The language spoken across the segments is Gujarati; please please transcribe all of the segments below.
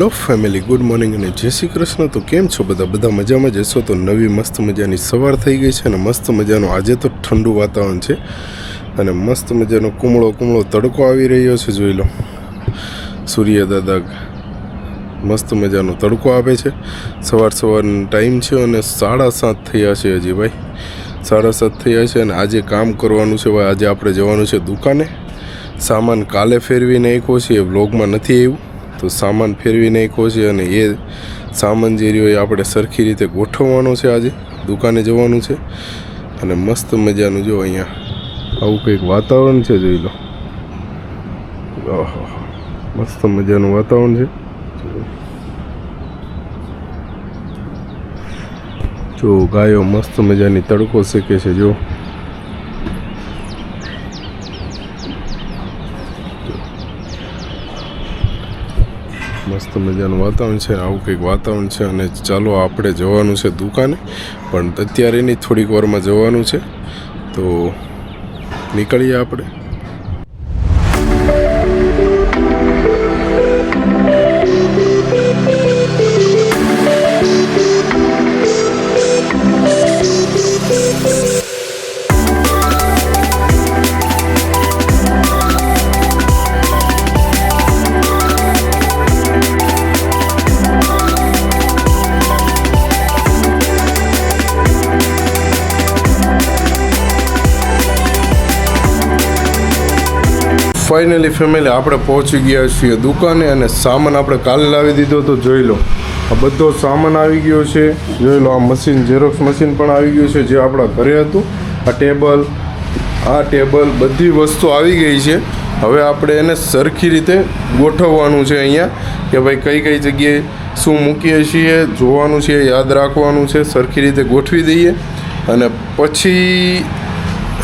હેલો ફેમિલી ગુડ મોર્નિંગ અને જય શ્રી કૃષ્ણ. તો કેમ છો બધા? બધા મજામાં જ હશો? તો નવી મસ્ત મજાની સવાર થઈ ગઈ છે અને મસ્ત મજાનું આજે તો ઠંડુ વાતાવરણ છે. અને મસ્ત મજાનો કુમળો કુમળો તડકો આવી રહ્યો છે, જોઈ લો. સૂર્ય દાદા મસ્ત મજાનો તડકો આપે છે. સવાર સવારનો ટાઈમ છે અને સાડા સાત થયા છે હજી ભાઈ. સાડા સાત થયા છે અને આજે કામ કરવાનું છે ભાઈ. આજે આપણે જવાનું છે દુકાને. સામાન કાલે ફેરવીને નાખ્યો છે. એ વ્લોગમાં નથી આવ્યું. તો સામાન ફેરવી નાખ્યો છે અને એ સામાન જે રહ્યો એ આપણે સરખી રીતે ગોઠવવાનો છે આજે. દુકાને જવાનું છે. અને મસ્ત મજાનું જો અહીંયા આવું કંઈક વાતાવરણ છે જોઈ લો. મસ્ત મજાનું વાતાવરણ છે. જો ગાયો મસ્ત મજાની તડકો શેકે છે, જો. મસ્ત મજાનું વાતાવરણ છે, આવું કંઈક વાતાવરણ છે અને ચાલો આપણે જવાનું છે દુકાને. પણ અત્યારે નહીં થોડીક વારમાં જવાનું છે. તો નીકળીએ આપણે. ફાઇનલી ફેમિલી આપણે પહોંચી ગયા છીએ દુકાને અને સામાન આપણે કાલે લાવી દીધો તો જોઈ લો. આ બધો સામાન આવી ગયો છે. જોઈ લો, આ મશીન ઝેરોક્સ મશીન પણ આવી ગયું છે જે આપણા ઘરે હતું. આ ટેબલ આ ટેબલ બધી વસ્તુ આવી ગઈ છે. હવે આપણે એને સરખી રીતે ગોઠવવાનું છે અહીંયા કે ભાઈ કઈ કઈ જગ્યાએ શું મૂકીએ છીએ, જોવાનું છે, યાદ રાખવાનું છે, સરખી રીતે ગોઠવી દઈએ. અને પછી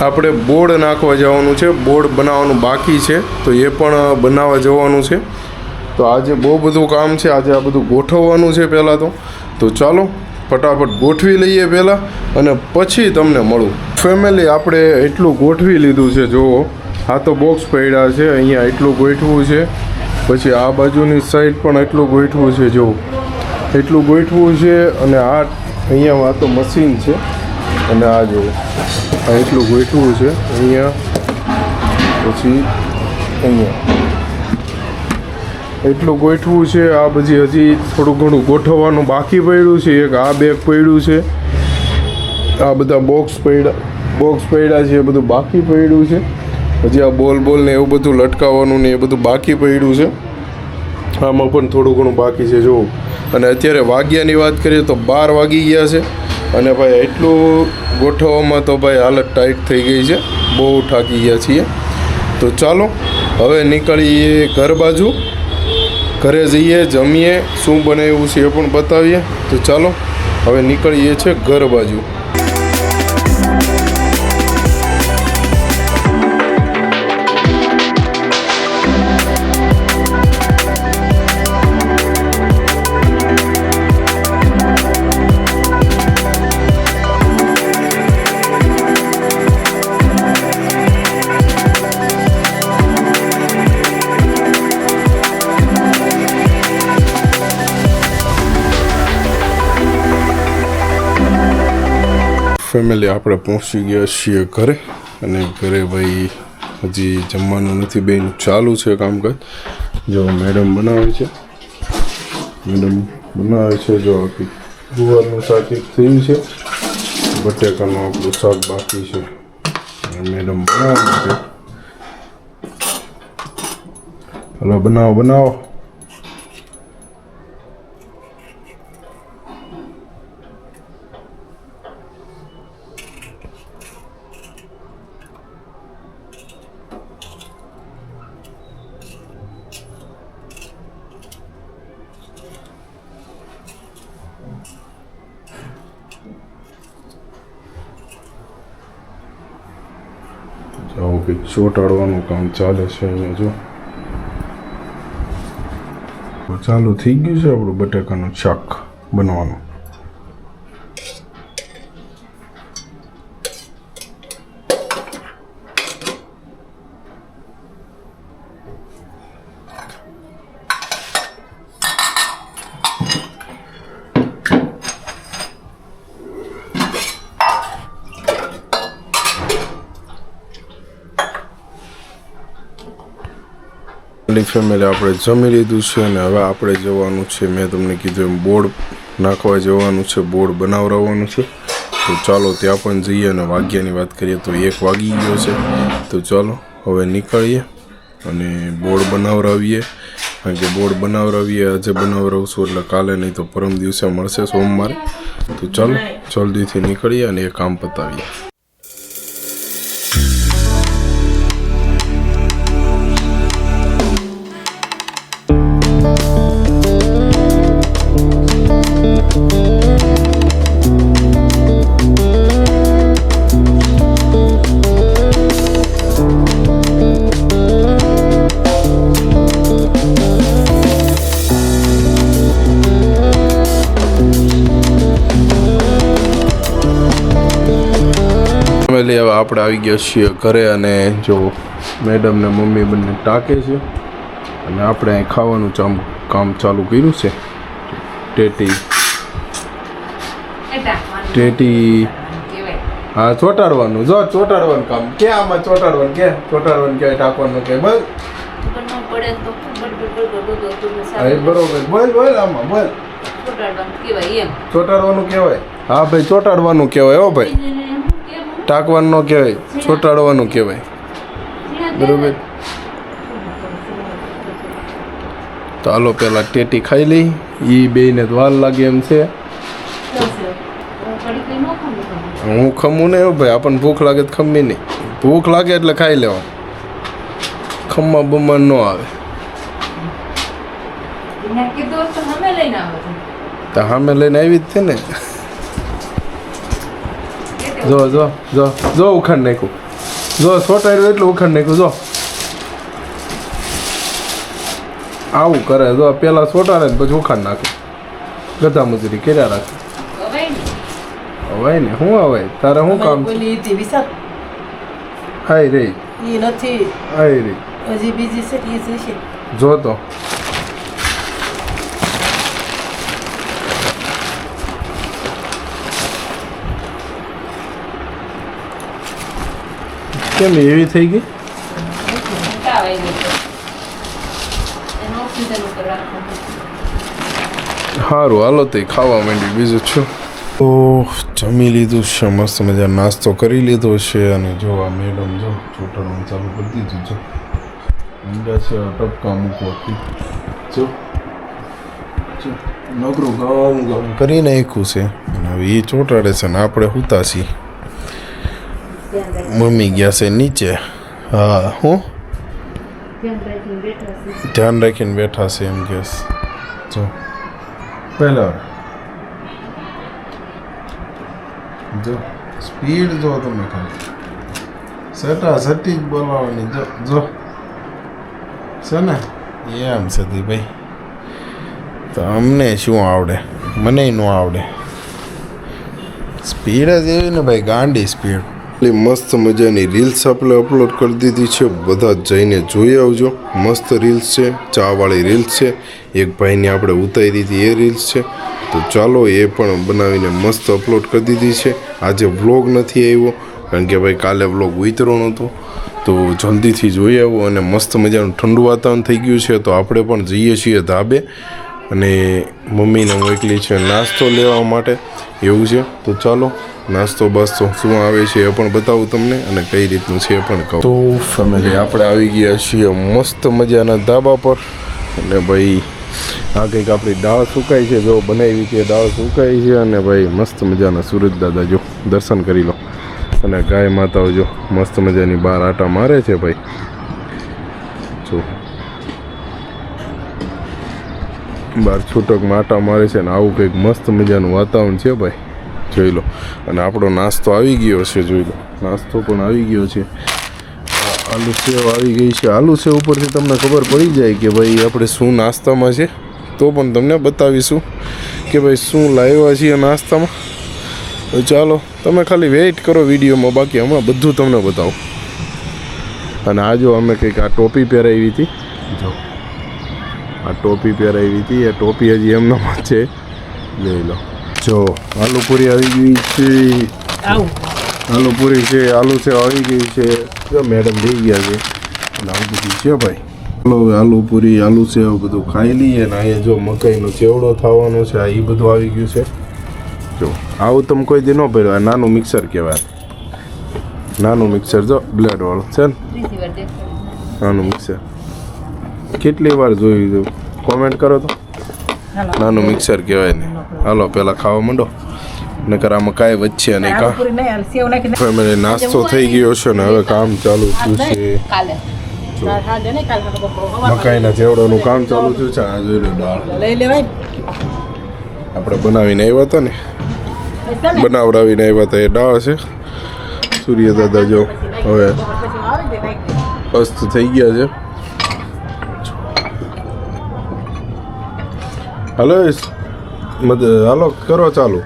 આપણે બોર્ડ નાખવા જવાનું છે, બોર્ડ બનાવવાનું બાકી છે, તો એ પણ બનાવવા જવાનું છે. તો આજે બહુ બધું કામ છે, આજે આ બધું ગોઠવવાનું છે પહેલાં તો. તો ચાલો, ફટાફટ ગોઠવી લઈએ પહેલાં અને પછી તમને મળું. ફેમિલી આપણે એટલું ગોઠવી લીધું છે, જુઓ. આ તો બોક્સ પડ્યા છે, અહીંયા એટલું ગોઠવું છે. પછી આ બાજુની સાઈડ પણ એટલું ગોઠવું છે, જુઓ. એટલું ગોઠવું છે અને આ, અહીંયા આ તો મશીન છે. અને આ જુઓ આ એટલું ગોઠવું છે, અહીંયા, પછી અહીંયા. એટલું ગોઠવું છે, આ બધી હજી થોડું ઘણું ગોઠવવાનું બાકી પડ્યું છે, એક આ બેગ પડ્યું છે, આ બધા બોક્સ પડ્યા બોક્સ પડ્યા છે, એ બધું બાકી પડ્યું છે. હજી આ બોલ બોલ ને એવું બધું લટકાવવાનું ને એ બધું બાકી પડ્યું છે. આમાં પણ થોડું ઘણું બાકી છે જો અને અત્યારે વાગ્યાની વાત કરીએ તો બાર વાગી ગયા છે. અને ભાઈ એટલું ગોઠવવામાં તો ભાઈ હાલત ટાઈટ થઈ ગઈ છે. બહુ થાકી ગયા છીએ. તો ચાલો, હવે નીકળીએ ઘર બાજુ. ઘરે જઈએ, જમીએ, શું બનાવ્યું છે એ પણ બતાવીએ. તો ચાલો, હવે નીકળીએ છીએ ઘર બાજુ. ફેમિલી આપણે પહોંચી ગયા છીએ ઘરે અને ઘરે ભાઈ હજી જમવાનું નથી, બેન ચાલુ છે કામકાજ. જો મેડમ બનાવે છે. મેડમ બનાવે છે, જો આપી ગુવારનું શાક એક થયું છે. બટેકાનું આપણું શાક બાકી છે. મેડમ બનાવે છે. હલો, બનાવો બનાવો. આવું કંઈક ચોંટાડવાનું કામ ચાલે છે અહીંયા જો. ચાલુ થઈ ગયું છે આપણું બટાકાનું શાક બનવાનું. ફેમિલી ફેમિલી આપણે જમી લીધું છે અને હવે આપણે જવાનું છે, મેં તમને કીધું એમ બોર્ડ નાખવા જવાનું છે, બોર્ડ બનાવરાવવાનું છે. તો ચાલો ત્યાં પણ જઈએ અને વાગ્યાની વાત કરીએ તો એક વાગી ગયો છે. તો ચાલો હવે નીકળીએ અને બોર્ડ બનાવરાવીએ કારણ કે બોર્ડ બનાવરાવીએ આજે બનાવરાવશું એટલે કાલે નહીં તો પરમ દિવસે મળશે સોમવારે. તો ચાલો જલ્દીથી નીકળીએ અને એ કામ પતાવીએ. આપણે આવી ગયા છીએ ઘરે અને જો મેડમ ને મમ્મી બંને ટાંકે છે અને આપણે અહીં ખાવાનું ચામ કામ ચાલુ કર્યું છે. ટેટી. ટેટી. હા ચોટાડવાનું. જો ચોટાડવાનું કામ. કે આમાં ચોટાડવાનું? કે ચોટાડવાનું ક્યાંય ટાંકવાનું કે બસ બરોબર. બોલ બોલ આમાં બોલ. ચોટાડવાનું કહેવાય હા ભાઈ ચોટાડવાનું કહેવાય હો ભાઈ. ટાંકવાનું ન કહેવાય છોટાડવાનું કહેવાય. બરોબર? તો હાલો પેલા ટેટી ખાઈ લઈ એ બેયને તો વાર લાગે એમ છે. હું ખમું ને એવું ભાઈ આપણને ભૂખ લાગે તો ખમી નહીં. ભૂખ લાગે એટલે ખાઈ લેવા ખમવા બમવા ન આવે. તો સામે લઈને આવી જ છે ને. જો જો જો જો ઉખાડ નાખ્યું. જો સોટાડ્યું એટલું ઉખાડ નાખ્યું જો. આવું કરે જો પેલા સોટાડે ને પછી ઉખાડ નાખે. ગધા મજૂરી કર્યા રાખે. અવાય ને શું હવે તારે શું કામ આઈ રહી નથી. આઈ રે. હજી બીજી છે જો તો. કેમ એવી થઈ ગઈ? સારું હાલો તે ખાવા માંડી બીજું છું તો જમી લીધું છે મસ્ત મજા નાસ્તો કરી લીધો છે અને જો આ મેડમ જો ચોટાડવાનું ચાલુ કરી દીધું છે. ઊંડા છે ટપકા મૂકવાથી. જો નકરું ગામ ગામ કરી નાખ્યું છે. અને હવે એ ચોટાડે છે ને આપણે હુતા છીએ. મમ્મી ગયા છે નીચે. હા હું? ધ્યાન રાખીને બેઠા છે એમ કેસ જો. પહેલા જો સ્પીડ જો તમે ખાલી. સટા સટી જ બોલાવવાની જો જો. છે ને? એમ સતી ભાઈ તો અમને શું આવડે? મને ન આવડે. સ્પીડ જ એવી ને ભાઈ ગાંડી સ્પીડ. એટલી મસ્ત મજાની રીલ્સ આપણે અપલોડ કરી દીધી છે. બધા જઈને જોઈ આવજો. મસ્ત રીલ્સ છે, ચાવાળી રીલ્સ છે. એક ભાઈને આપણે ઉતારી હતી એ રીલ્સ છે. તો ચાલો એ પણ બનાવીને મસ્ત અપલોડ કરી દીધી છે. આજે વ્લોગ નથી આવ્યો, કારણ કે ભાઈ કાલે વ્લોગ ઉતરવાનો નહોતો. તો જલ્દીથી જોઈ આવો અને મસ્ત મજાનું ઠંડુ વાતાવરણ થઈ ગયું છે. તો આપણે પણ જઈએ છીએ ધાબે. અને મમ્મીને મોકલી છે નાસ્તો લેવા માટે. એવું છે. તો ચાલો નાસ્તો બાસ્તો શું આવે છે એ પણ બતાવું તમને અને કઈ રીતનું છે એ પણ કહું. તો ફેમિલી આપણે આવી ગયા છીએ મસ્ત મજાના ધાબા પર. અને ભાઈ, આ કંઈક આપણી દાળ સુકાઈ છે. જો બનાવી છે, દાળ સુકાઈ છે અને ભાઈ, મસ્ત મજાના સુરજ દાદા, જો દર્શન કરી લો. અને ગાય માતાઓ, જો મસ્ત મજાની બહાર આટા મારે છે ભાઈ. જો. બહાર છૂટક આટા મારે છે ને આવું કંઈક મસ્ત મજાનું વાતાવરણ છે ભાઈ. જોઈ લો. અને આપણો નાસ્તો આવી ગયો છે, જોઈ લો. નાસ્તો પણ આવી ગયો છે. આલુ સેવ આવી ગઈ છે. આલુ સેવ ઉપરથી તમને ખબર પડી જાય કે ભાઈ આપણે શું નાસ્તામાં છે? તો પણ તમને બતાવીશું કે ભાઈ શું લાવ્યા છીએ નાસ્તામાં. તો ચાલો, તમે ખાલી વેઇટ કરો વિડીયોમાં, બાકી હમણાં બધું તમને બતાવું. અને આ જો અમે કંઈક આ ટોપી પહેરાવી હતી. જો, આ ટોપી પહેરાવી હતી. એ ટોપી હજી એમનામાં છે. જોઈ લો. જો આલુ પૂરી આવી ગઈ છે. આવું. આલુ પૂરી છે આલુ સેવ આવી ગઈ છે. જો મેડમ લઈ ગયા છે. અને આવું બધું છે ભાઈ. ચાલો આલુપૂરી આલુ પૂરી આલુ સેવ બધું ખાઈ લઈએ. ને અહીંયા જો મકાઈનો ચેવડો થવાનો છે આ એ બધું આવી ગયું છે. જો આવું તમે કોઈ દી ન આ નાનું મિક્સર કહેવાય. નાનું મિક્સર જો બ્લેડવાળું છે ને. નાનું મિક્સર. કેટલી વાર જોયું કોમેન્ટ કરો તો. નાનું મિક્સર કહેવાય ને. હાલો. પહેલાં ખાવા માંડો. નકર આમાં કાંઈ વચ્ચે દે. ફેમિલી નાસ્તો થઈ ગયો છે ને હવે કામ ચાલુ થયું છે. મકાઈના ચેવડાનું કામ ચાલુ થયું છે આ જોઈ લો દાળ. લઈ લેવાય. આપણે બનાવીને આવ્યા હતા ને. બનાવડાવીને આવ્યા હતા એ દાળ છે. સૂર્ય દાદા જો હવે. અસ્ત થઈ ગયા છે. હાલો હાલો, કરો ચાલુ.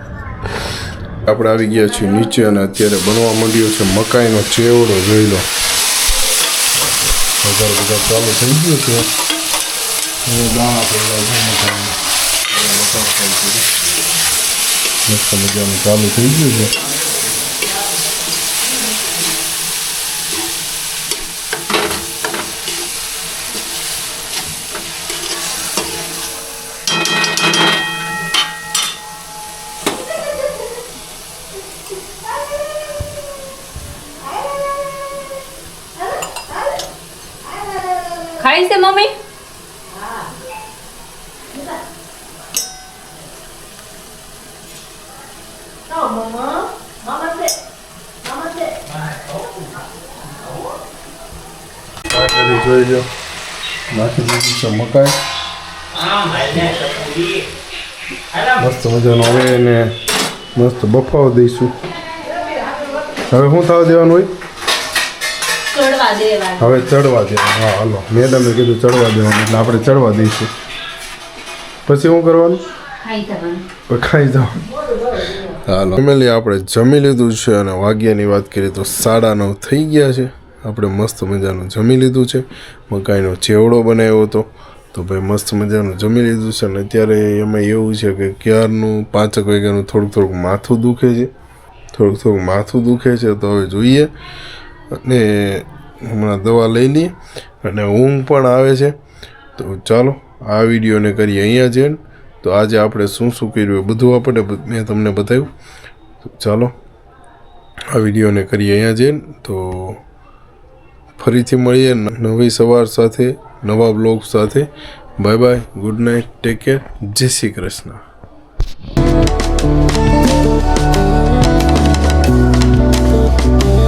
આપણે આવી ગયા છીએ નીચે અને અત્યારે બનવા માંડ્યો છે મકાઈનો ચેવડો, જોઈ લો. વગર વગર ચાલુ થઈ ગયું છે. દાણા વઘાર મજાનું ચાલુ થઈ ગયું છે ખાઈ છે મમ્મી? જોઈ લો નાખી દીધી છે મકાઈ. મસ્ત મજાનો હવે એને મસ્ત બફાવ દઈશું. હવે શું થવા દેવાનું હોય? હવે ચડવા દેવાનું. હા હાલો. મેડમે કીધું ચડવા દેવાનું એટલે આપણે ચડવા દઈશું. પછી શું કરવાનું? ખાઈ જવાનું. હાલો. ફેમિલી આપણે જમી લીધું છે અને વાગ્યાની વાત કરીએ તો સાડા નવ થઈ ગયા છે. આપણે મસ્ત મજાનું જમી લીધું છે. મકાઈનો ચેવડો બનાવ્યો હતો. તો ભાઈ મસ્ત મજાનું જમી લીધું છે અને અત્યારે એમાં એવું છે કે ક્યારનું પાંચક વાગ્યાનું થોડુંક થોડુંક માથું દુખે છે. થોડુંક થોડુંક માથું દુખે છે. તો હવે જોઈએ. અને હમણાં દવા લઈ લઈએ. અને ઊંઘ પણ આવે છે. તો ચાલો, આ વિડીયોને કરીએ અહીંયા છે તો આજે આપણે શું શું કર્યું બધું આપણે મેં તમને બતાવ્યું. તો ચાલો, આ વિડીયોને કરીએ અહીંયા જઈને તો ફરીથી મળીએ નવી સવાર સાથે, નવા બ્લોગ સાથે. Bye bye, good night, take care, Jai Shri Krishna.